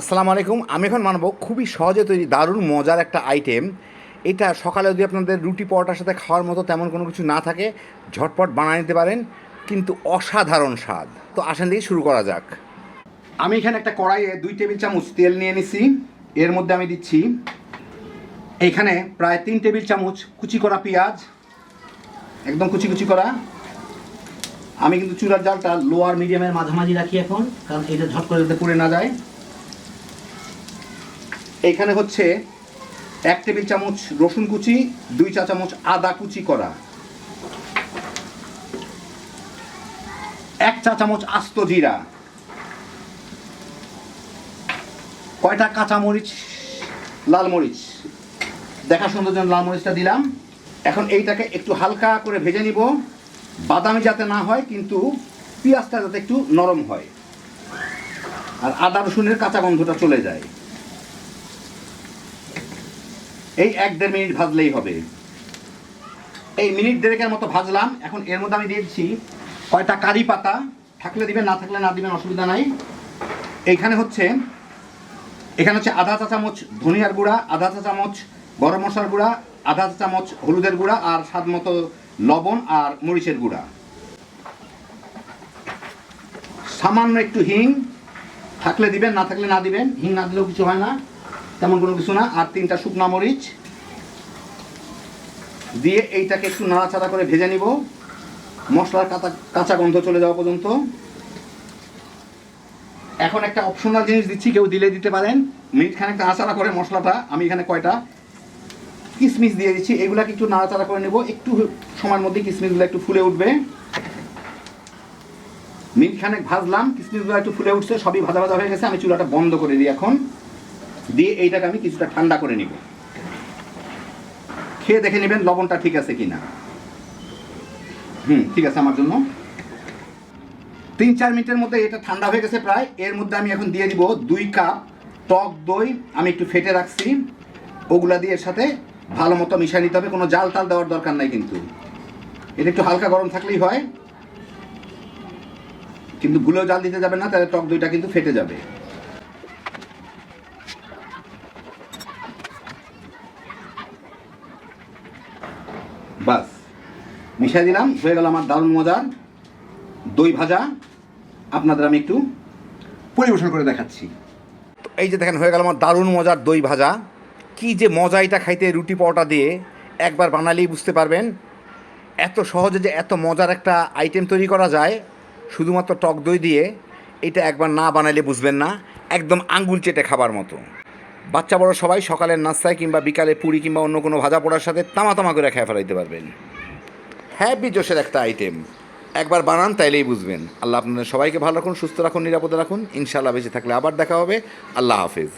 আসসালামু আলাইকুম। আমি এখন মানব খুবই সহজে তৈরি দারুণ, মজার একটা আইটেম এটা সকালে যদি আপনাদের রুটি পরোটার সাথে খাওয়ার মতো তেমন কোনো কিছু না থাকে, ঝটপট বানিয়ে নিতে পারেন, কিন্তু অসাধারণ স্বাদ। তো আসেন দিয়ে শুরু করা যাক। আমি এখানে একটা কড়াইয়ে দুই টেবিল চামচ তেল নিয়ে নিছি। এর মধ্যে আমি দিচ্ছি এইখানে প্রায় তিন টেবিল চামচ কুচি করা পেঁয়াজ। একদম কুচি কুচি করা। আমি কিন্তু চুলার জালটা লোয়ার মিডিয়ামের মাঝামাঝি রাখি এখন, কারণ এটা ঝট করে যাতে পুড়ে না যায়। এইখানে হচ্ছে এক টেবিল চামচ রসুন কুচি, দুই চা চামচ আদা কুচি করা। এক চা চামচ আস্ত জিরা। কয়টা কাঁচা মরিচ? লাল মরিচ। দেখা সুন্দর জন্য লাল মরিচটা দিলাম। এখন এইটাকে একটু হালকা করে ভেজে নিব। বাদামি যাতে না হয়, কিন্তু পেঁয়াজটা যাতে একটু নরম হয়। আর আদা রসুনের কাঁচা গন্ধটা চলে যায়। এই এক দেড় মিনিট ভাজলেই হবে। এই মিনিট দেড়েকের মতো ভাজলাম। এখন এর মধ্যে আমি দিয়ে দিচ্ছি কয়টা কারি পাতা। থাকলে দিবেন, না থাকলে না দিবেন, অসুবিধা নাই। এইখানে হচ্ছে, এখানে হচ্ছে আধা চা চামচ ধনিয়ার গুঁড়া, আধা চা চামচ গরম মশলার গুঁড়া, আধা চা চামচ হলুদের গুঁড়া আর স্বাদ মতো লবণ আর মরিচের গুঁড়া। সামান্য একটু হিং। থাকলে দিবেন, না থাকলে না দিবেন। হিং না দিলেও কিছু হয় না। তেমন কোনো কিছু না, আর তিনটা শুকনা মরিচ দিয়ে এইটাকে একটু নাড়াচাড়া করে ভেজে নিব। মশলার কাঁচা কাঁচা গন্ধ চলে যাওয়া পর্যন্ত। এখন একটা অপশনাল জিনিস দিচ্ছি, কেউ দিলে দিতে পারেন। মিনিট খানেক নাড়াচাড়া করে মশলাটা, আমি এখানে কয়টা কিশমিশ দিয়ে দিচ্ছি, এগুলাকে একটু নাড়াচাড়া করে নেব। একটু সময়ের মধ্যে কিশমিশগুলো একটু ফুলে উঠবে। মিনিট খানেক ভাজলাম কিশমিশগুলো একটু ফুলে উঠছে, সবই ভাজা ভাজা হয়ে গেছে, আমি চুলাটা বন্ধ করে দিই এখন। দিয়ে এইটাকে আমি কিছুটা ঠান্ডা করে নিব। খেয়ে দেখে নেবেন লবণটা ঠিক আছে কিনা। হুম, ঠিক আছে আমার জন্য। তিন চার মিনিটের মধ্যে এটা ঠান্ডা হয়ে গেছে প্রায়। এর মধ্যে আমি এখন দিয়ে দিব দুই কাপ টক দই। আমি একটু ফেটে রাখছি। ওগুলা দিয়ে এর সাথে ভালো মতো মিশিয়ে নিতে হবে। কোনো জাল টাল দেওয়ার দরকার নাই কিন্তু। এটা একটু হালকা গরম থাকলেই হয়। কিন্তু গুলো জাল দিতে যাবে না, তাহলে টক দইটা কিন্তু ফেটে যাবে। বাস। মিশিয়ে দিলাম, হয়ে গেল আমার দারুণ মজার দই ভাজা। আপনাদের আমি একটু পরিবেশন করে দেখাচ্ছি। এই যে দেখেন, হয়ে গেল আমার দারুণ মজার দই ভাজা। কি যে মজা এটা খাইতে, রুটি পরোটা দিয়ে। একবার বানালেই বুঝতে পারবেন এত সহজে যে এত মজার একটা আইটেম তৈরি করা যায়, শুধুমাত্র টক দই দিয়ে। এটা একবার না বানালে বুঝবেন না, একদম আঙ্গুল চেটে খাবার মতো। বাচ্চা বড় সবাই সকালের নাস্তায় কিংবা বিকালে পুরি কিংবা অন্য কোনো ভাজা পোড়ার সাথে তামা তামা করে খেয়ে ফেলাইতে পারবেন। হ্যাপি জোশের একটা আইটেম একবার বানান, তাইলেই বুঝবেন। আল্লাহ আপনাদের সবাইকে ভালো রাখুন, সুস্থ রাখুন, নিরাপদে রাখুন। ইনশাআল্লাহ বেঁচে থাকলে আবার দেখা হবে। আল্লাহ হাফিজ।